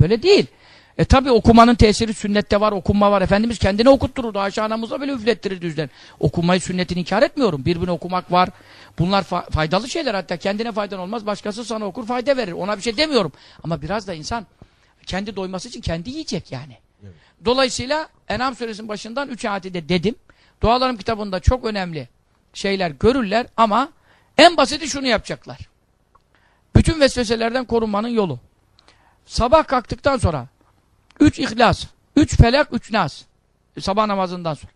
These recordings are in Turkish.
Böyle değil. E tabi okumanın tesiri sünnette var, okunma var. Efendimiz kendine okuttururdu. Ayşe anamıza bile üflettirirdi yüzden. Okunmayı sünnetini inkar etmiyorum. Birbirini okumak var. Bunlar fa faydalı şeyler. Hatta kendine faydan olmaz. Başkası sana okur fayda verir. Ona bir şey demiyorum. Ama biraz da insan kendi doyması için kendi yiyecek yani. Evet. Dolayısıyla Enam suresinin başından 3 ayeti de dedim. Dualarım kitabında çok önemli şeyler görürler ama en basiti şunu yapacaklar. Bütün vesveselerden korunmanın yolu. Sabah kalktıktan sonra üç ihlas, üç felak, üç nas. Sabah namazından sonra.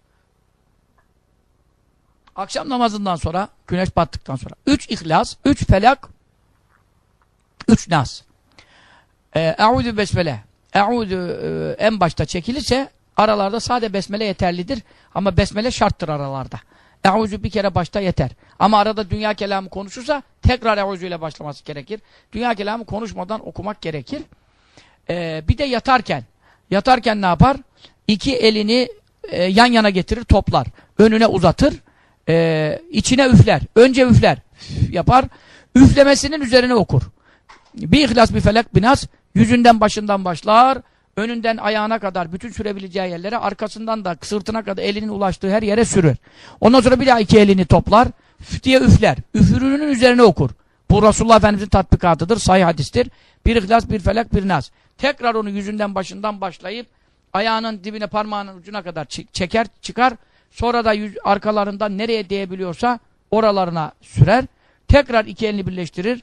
Akşam namazından sonra, güneş battıktan sonra. Üç ihlas, üç felak, üç nas. Ee, Eûzü besmele. Eûzü e, en başta çekilirse aralarda sade besmele yeterlidir. Ama besmele şarttır aralarda. Eûzü bir kere başta yeter. Ama arada dünya kelamı konuşursa tekrar eûzü ile başlaması gerekir. Dünya kelamı konuşmadan okumak gerekir. Ee, bir de yatarken. Yatarken ne yapar? İki elini e, yan yana getirir, toplar. Önüne uzatır. E, içine üfler. Önce üfler. Üf yapar. Üflemesinin üzerine okur. Bir ihlas bir felak bir nas. Yüzünden başından başlar. Önünden ayağına kadar bütün sürebileceği yerlere arkasından da sırtına kadar elinin ulaştığı her yere sürür. Ondan sonra bir daha iki elini toplar. Üf diye üfler. Üfürünün üzerine okur. Bu Resulullah Efendimiz'in tatbikatıdır. Sahih hadistir. Bir ihlas, bir felak, bir nas. Tekrar onu yüzünden başından başlayıp ayağının dibine parmağının ucuna kadar çeker, çıkar. Sonra da yüz, arkalarından nereye değebiliyorsa oralarına sürer. Tekrar iki elini birleştirir.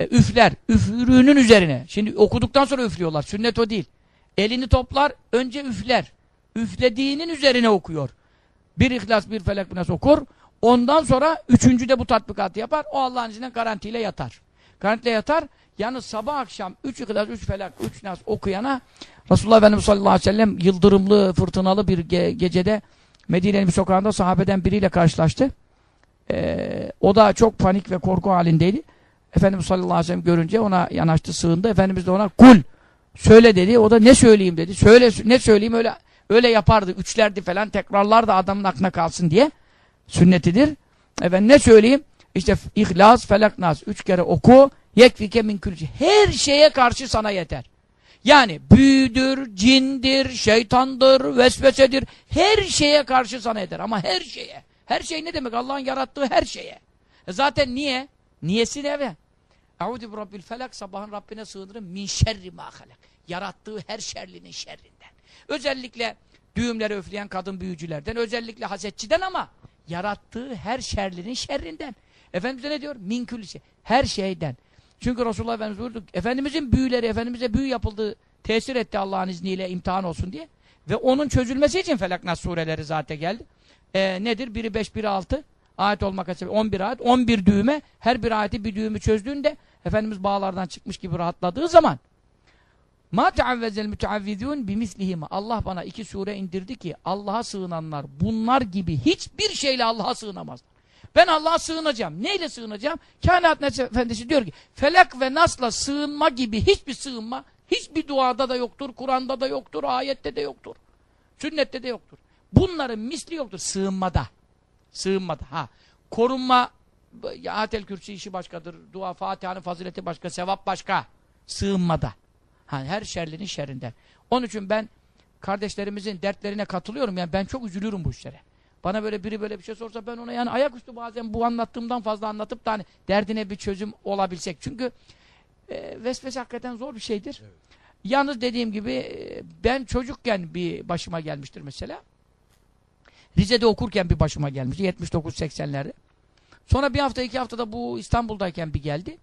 E, üfler. Üfürüğünün üzerine. Şimdi okuduktan sonra üflüyorlar. Sünnet o değil. Elini toplar, önce üfler. Üflediğinin üzerine okuyor. Bir ihlas, bir felak, bir okur. Ondan sonra üçüncüde bu tatbikatı yapar. O Allah'ın izniyle garantiyle yatar. Garantiyle yatar. Yalnız sabah akşam üç ihlas, üç felak, üç nas okuyana Resulullah Efendimiz sallallahu aleyhi ve sellem yıldırımlı, fırtınalı bir ge gecede Medine'nin bir sokağında sahabeden biriyle karşılaştı. Ee, o da çok panik ve korku halindeydi. Efendimiz sallallahu aleyhi ve sellem görünce ona yanaştı, sığındı. Efendimiz de ona kul, söyle dedi. O da ne söyleyeyim dedi. Söyle, ne söyleyeyim öyle öyle yapardı. Üçlerdi falan tekrarlar da adamın aklına kalsın diye. Sünnetidir. Efendim ne söyleyeyim? İşte İhlas, Felak, Nas. Üç kere oku. Yekfike min külçi. Her şeye karşı sana yeter. Yani büyüdür, cindir, şeytandır, vesvesedir. Her şeye karşı sana yeter. Ama her şeye. Her şey ne demek? Allah'ın yarattığı her şeye. E zaten niye? Niyesi ne be? Eûzü bi rabbil felak sabahın Rabbine sığınırım min şerri ma halak. Yarattığı her şerlinin şerrinden. Özellikle düğümleri öfleyen kadın büyücülerden, özellikle hasetçiden ama yarattığı her şerlinin şerrinden. Efendimiz ne diyor? Min külisi. Her şeyden. Çünkü Resulullah Efendimiz buyurdu. Efendimizin büyüleri, Efendimiz'e büyü yapıldığı tesir etti Allah'ın izniyle imtihan olsun diye. Ve onun çözülmesi için Felak Nas sureleri zaten geldi. Ee, nedir? Biri 5, biri 6 ayet olmak üzere 11 ayet, 11 düğme. Her bir ayeti bir düğümü çözdüğünde Efendimiz bağlardan çıkmış gibi rahatladığı zaman Ma teavvezel müteavvizun bimislihima. Allah bana iki sure indirdi ki Allah'a sığınanlar bunlar gibi hiçbir şeyle Allah'a sığınamaz. Ben Allah'a sığınacağım. Neyle sığınacağım? Kainat Efendisi diyor ki felak ve nasla sığınma gibi hiçbir sığınma hiçbir duada da yoktur, Kur'an'da da yoktur, ayette de yoktur. Sünnette de yoktur. Bunların misli yoktur sığınmada. Sığınmada. Ha. Korunma Atel Kürsi işi başkadır. Dua Fatiha'nın fazileti başka, sevap başka. Sığınmada. Ha, her şerlinin şerrinden. Onun için ben kardeşlerimizin dertlerine katılıyorum. Yani ben çok üzülürüm bu işlere. Bana böyle biri böyle bir şey sorsa ben ona yani ayaküstü bazen bu anlattığımdan fazla anlatıp da hani derdine bir çözüm olabilsek. Çünkü e, vesvese hakikaten zor bir şeydir. Evet. Yalnız dediğim gibi e, ben çocukken bir başıma gelmiştir mesela. Rize'de okurken bir başıma gelmişti. 79-80'lerde. Sonra bir hafta iki haftada bu İstanbul'dayken bir geldi.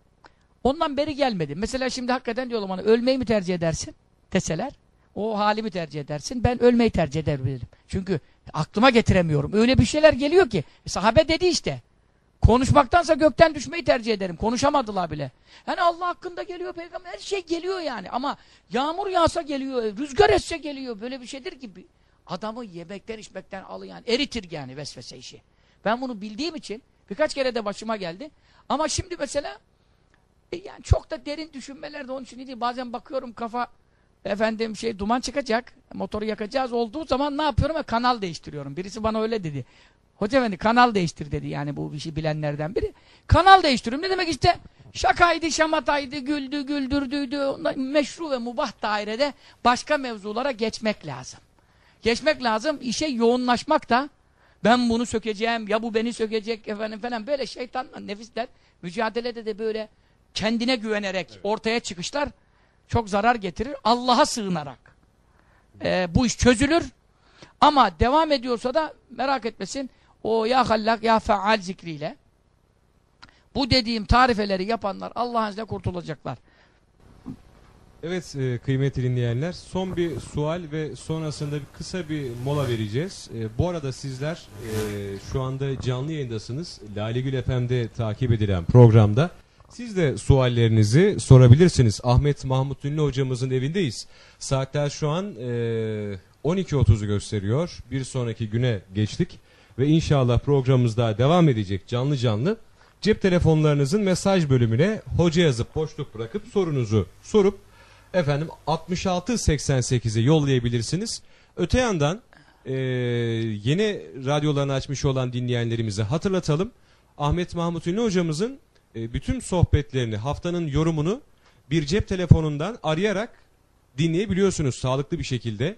Ondan beri gelmedi. Mesela şimdi hakikaten diyorlar bana ölmeyi mi tercih edersin deseler. O halimi tercih edersin. Ben ölmeyi tercih ederim. Çünkü aklıma getiremiyorum. Öyle bir şeyler geliyor ki. E, sahabe dedi işte. Konuşmaktansa gökten düşmeyi tercih ederim. Konuşamadılar bile. Yani Allah hakkında geliyor peygamber. Her şey geliyor yani. Ama yağmur yağsa geliyor. Rüzgar etse geliyor. Böyle bir şeydir ki adamı yemekten içmekten alı yani. Eritir yani vesvese işi. Ben bunu bildiğim için birkaç kere de başıma geldi. Ama şimdi mesela e yani çok da derin düşünmeler de onun için değil. Bazen bakıyorum kafa efendim şey duman çıkacak, motoru yakacağız olduğu zaman ne yapıyorum? E, kanal değiştiriyorum. Birisi bana öyle dedi. Hoca efendi kanal değiştir dedi yani bu işi bilenlerden biri. Kanal değiştiriyorum. Ne demek işte? Şakaydı, şamataydı, güldü, güldürdüydü. Meşru ve mubah dairede başka mevzulara geçmek lazım. Geçmek lazım. İşe yoğunlaşmak da ben bunu sökeceğim, ya bu beni sökecek efendim falan böyle şeytanla nefisler mücadelede de böyle kendine güvenerek ortaya çıkışlar çok zarar getirir. Allah'a sığınarak. Ee, bu iş çözülür. Ama devam ediyorsa da merak etmesin o ya hallak ya feal zikriyle bu dediğim tarifeleri yapanlar Allah'ın izniyle kurtulacaklar. Evet e, kıymetli dinleyenler son bir sual ve sonrasında bir kısa bir mola vereceğiz. E, bu arada sizler e, şu anda canlı yayındasınız. Lale Gül FM'de takip edilen programda. Siz de suallerinizi sorabilirsiniz. Ahmet Mahmut Ünlü hocamızın evindeyiz. Saatler şu an e, 12.30'u gösteriyor. Bir sonraki güne geçtik. Ve inşallah programımız daha devam edecek canlı canlı. Cep telefonlarınızın mesaj bölümüne hoca yazıp boşluk bırakıp sorunuzu sorup efendim 6688'e yollayabilirsiniz. Öte yandan e, yeni radyolarını açmış olan dinleyenlerimize hatırlatalım. Ahmet Mahmut Ünlü hocamızın e, bütün sohbetlerini, haftanın yorumunu bir cep telefonundan arayarak dinleyebiliyorsunuz sağlıklı bir şekilde.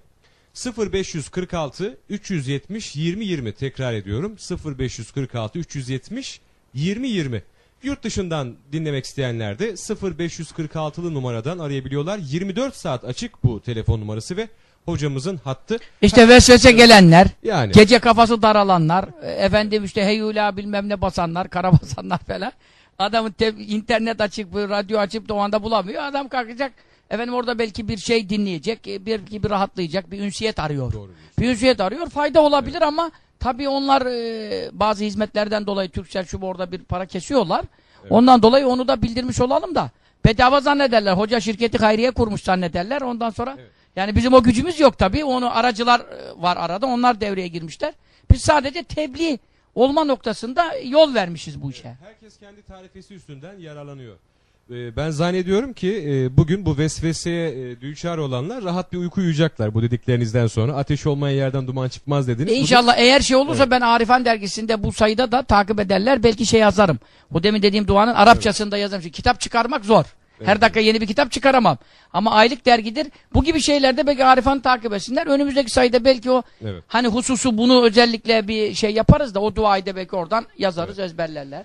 0546 370 20 20 tekrar ediyorum. 0546 370 20 20. Yurt dışından dinlemek isteyenler de 0546'lı numaradan arayabiliyorlar. 24 saat açık bu telefon numarası ve hocamızın hattı. İşte vesvese gelenler, Yani gece kafası daralanlar, e, efendim işte heyula bilmem ne basanlar, kara basanlar falan. Adamın te- internet açık, bir radyo açıp da o anda bulamıyor. Adam kalkacak, efendim orada belki bir şey dinleyecek, e, bir gibi rahatlayacak, bir ünsiyet arıyor. Doğru. Bir ünsiyet arıyor, fayda olabilir ama tabii onlar e, bazı hizmetlerden dolayı Türksel şu orada bir para kesiyorlar. Ondan dolayı onu da bildirmiş olalım da. Bedava zannederler. Hoca şirketi hayriye kurmuş zannederler. Ondan sonra Evet. yani bizim o gücümüz yok tabii. Onu aracılar e, var arada. Onlar devreye girmişler. Biz sadece tebliğ olma noktasında yol vermişiz bu işe. Herkes kendi tarifesi üstünden yararlanıyor. Ee, Ben zannediyorum ki e, bugün bu vesveseye e, düçar olanlar rahat bir uyku uyuyacaklar bu dediklerinizden sonra. Ateş olmayan yerden duman çıkmaz dediniz. E İnşallah eğer şey olursa ben Arifan dergisinde bu sayıda da takip ederler. Belki şey yazarım. Bu demin dediğim duanın Arapçasında yazarım. Çünkü kitap çıkarmak zor. Her dakika yeni bir kitap çıkaramam. Ama aylık dergidir. Bu gibi şeylerde belki Arifan takip etsinler. Önümüzdeki sayıda belki o Evet. hani hususu bunu özellikle bir şey yaparız da o duayı da belki oradan yazarız ezberlerler.